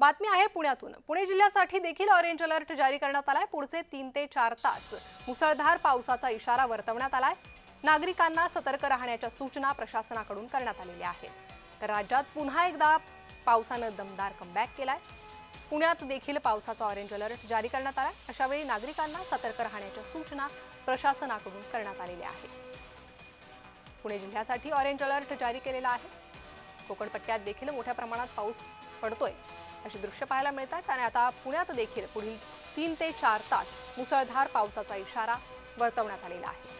बातमी आहे पुण्यातून. पुणे जिल्ह्यासाठी देखील ऑरेंज अलर्ट जारी करण्यात आलाय. पुढचे तीन ते चार तास मुसळधार पावसाचा इशारा वर्तवण्यात आलाय. नागरिकांना सतर्क राहण्याच्या सूचना प्रशासनाकडून करण्यात आलेल्या आहेत. तर राज्यात पुन्हा एकदा पावसानं दमदार कमबॅक केलाय. पुण्यात देखील पावसाचा ऑरेंज अलर्ट जारी करण्यात आला अशावेळी नागरिकांना सतर्क राहण्याच्या सूचना प्रशासनाकडून करण्यात आलेल्या आहेत. पुणे जिल्ह्यासाठी ऑरेंज अलर्ट जारी केलेला आहे. कोकणपट्ट्यात देखील मोठ्या प्रमाणात पाऊस पडतोय. अशी दृश्य पाहायला मिळतात आणि आता पुण्यात देखील पुढील तीन ते चार तास मुसळधार पावसाचा इशारा वर्तवण्यात आलेला आहे.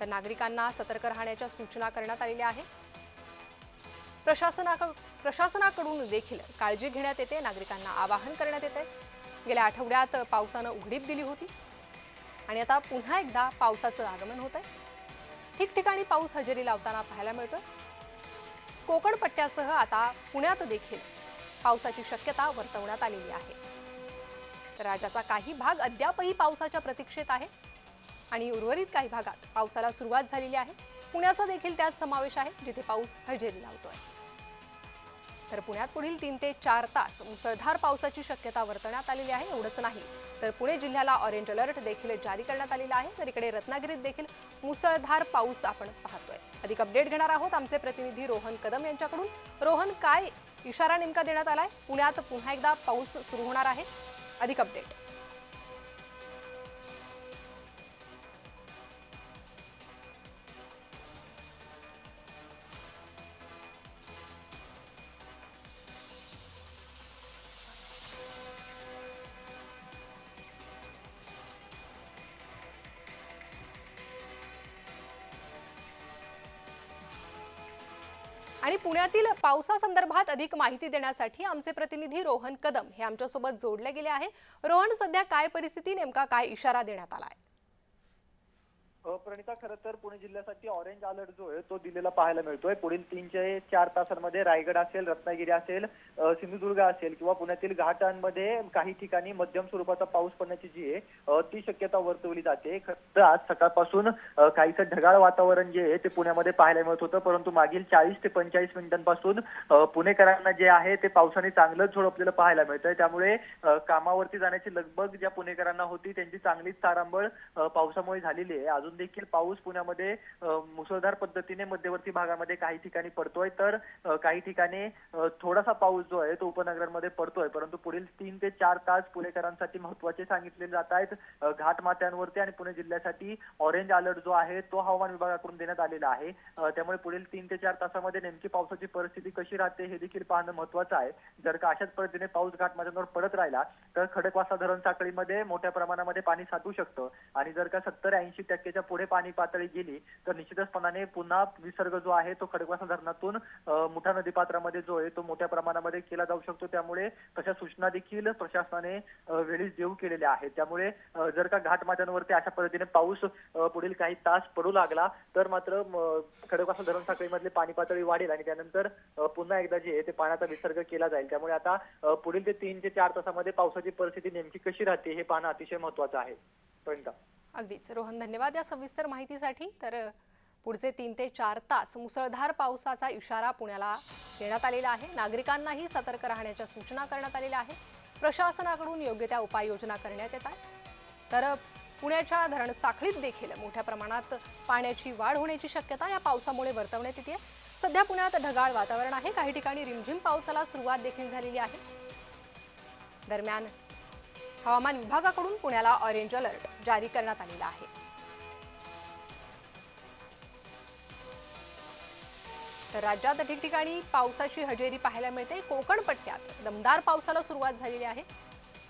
तर नागरिकांना सतर्क राहण्याच्या सूचना करण्यात आलेल्या आहेत. प्रशासनाक प्रशासनाकडून देखील काळजी घेण्यात येते. नागरिकांना आवाहन करण्यात येते गेल्या आठवड्यात पावसानं उघडीप दिली होती. आणि आता पुन्हा एकदा पावसाचं आगमन होत आहे ठिकठिकाणी पाऊस हजेरी लावताना पाहायला मिळतोय. कोकण पट्ट्यासह आता पुण्यात देखील पावसाची शक्यता वर्तवण्यात आलेली आहे. तर राज्याचा काही भाग अद्यापही पावसाच्या प्रतीक्षेत आहे आणि उर्वरित काही भागात पावसाला सुरुवात झालेली आहे. पुण्याचा देखील त्यात समावेश आहे जिथे पाऊस हजेरी लावतोय. तर पुण्यात पुढील तीन ते चार तास मुसळधार पावसाची शक्यता वर्तवण्यात आलेली आहे एवढंच नाही. तर पुणे जिल्ह्याला ऑरेंज अलर्ट देखील जारी करण्यात आलेला आहे तर इकडे रत्नागिरीत देखील मुसळधार पाऊस आपण पाहतोय. अधिक अपडेट घेणार आहोत. आमचे प्रतिनिधी रोहन कदम यांच्याकडून. रोहन काय इशारा नेमका देण्यात आलाय? पुण्यात पुन्हा एकदा पाऊस सुरू होणार आहे. अधिक अपडेट. आणि पुण्यातील पावसासंदर्भात अधिक माहिती देण्यासाठी आमचे प्रतिनिधी रोहन कदम हे आमच्यासोबत जोडले गेले आहे रोहन सध्या काय परिस्थिती? नेमका काय इशारा देण्यात आला आहे प्रणिता खरं तर पुणे जिल्ह्यासाठी ऑरेंज अलर्ट जो आहे तो दिलेला पाहायला मिळतोय. पुढील तीनशे चार तासांमध्ये रायगड असेल रत्नागिरी असेल सिंधुदुर्ग असेल किंवा पुण्यातील घाटांमध्ये काही ठिकाणी मध्यम स्वरूपाचा पाऊस पडण्याची जी आहे ती शक्यता वर्तवली जाते. तर आज सकाळपासून अ, काहीसं ढगाळ वातावरण जे आहे ते पुण्यामध्ये पाहायला मिळत होतं. परंतु मागील चाळीस ते पंचेचाळीस मिनिटांपासून पुणेकरांना जे आहे ते पावसाने चांगलंच झोडपलेलं पाहायला मिळतंय. त्यामुळे कामावरती जाण्याची लगबग ज्या पुणेकरांना होती त्यांची चांगलीच तारांबळ पावसामुळे झालेली आहे. अजून देखील पाऊस पुण्यामध्ये मुसळधार पद्धतीने मध्यवर्ती भागामध्ये काही ठिकाणी पडतोय. तर काही ठिकाणी थोडासा पाऊस जो आहे तो उपनगरांमध्ये पडतोय. परंतु पुढील तीन ते चार तास पुणेकरांसाठी महत्त्वाचे सांगितले जात आहेत. घाटमात्यांवरती आणि पुणे जिल्ह्यासाठी ऑरेंज अलर्ट जो आहे तो हवामान विभागाकडून देण्यात आलेला आहे. त्यामुळे पुढील तीन ते चार तासामध्ये नेमकी पावसाची परिस्थिती कशी राहते हे देखील पाहणं महत्वाचं आहे. जर का अशाच पद्धतीने पाऊस घाटमात्यांवर पडत राहिला तर खडकवासा धरण साखळीमध्ये मोठ्या प्रमाणामध्ये पाणी साठू शकतं. आणि जर का सत्तर ऐंशी टक्के टक्केच्या पुढे पाणी पातळी गेली तर निश्चितचपणाने पुन्हा विसर्ग जो आहे तो खडकवासला धरणातून अ, मुठा नदीपात्रामध्ये जो आहे तो मोठ्या प्रमाणामध्ये केला जाऊ शकतो. त्यामुळे तशा सूचना देखील प्रशासनाने वेळीच देऊ केलेल्या आहेत. त्यामुळे जर का घाटमाथ्यांवरती अशा पद्धतीने पाऊस पुढील काही तास पडू लागला तर मात्र म, खडकवासला धरण साखळीमधली पाणी पातळी वाढेल आणि त्यानंतर पुन्हा एकदा जे आहे ते पाण्याचा विसर्ग केला जाईल. त्यामुळे आता पुढील ते तीन ते चार तासामध्ये पावसाची परिस्थिती नेमकी कशी राहते हे पाहणं अतिशय महत्वाचं आहे. अगदीच. रोहन धन्यवाद या सविस्तर माहितीसाठी. तर पुढचे तीन ते चार तास मुसळधार पावसाचा इशारा पुण्याला देण्यात आलेला आहे. नागरिकांनाही सतर्क राहण्याच्या सूचना करण्यात आलेल्या आहेत. प्रशासनाकडून योग्य त्या उपाययोजना करण्यात येत आहेत. तर पुण्याच्या धरण साखळीत देखील मोठ्या प्रमाणात पाण्याची वाढ होण्याची शक्यता या पावसामुळे वर्तवण्यात येते. सध्या पुण्यात ढगाळ वातावरण आहे. काही ठिकाणी रिमझिम पावसाला सुरुवात देखील झालेली आहे. दरम्यान हवामान विभागाकडून पुण्याला ऑरेंज अलर्ट जारी करण्यात आलेला आहे. तर राज्यात ठिकठिकाणी पावसाची हजेरी पाहायला मिळते. कोकण पट्ट्यात दमदार पावसाला सुरुवात झालेली आहे.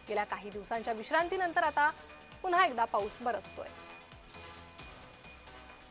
गेल्या काही दिवसांच्या विश्रांतीनंतर आता पुन्हा एकदा पाऊस बरसतोय.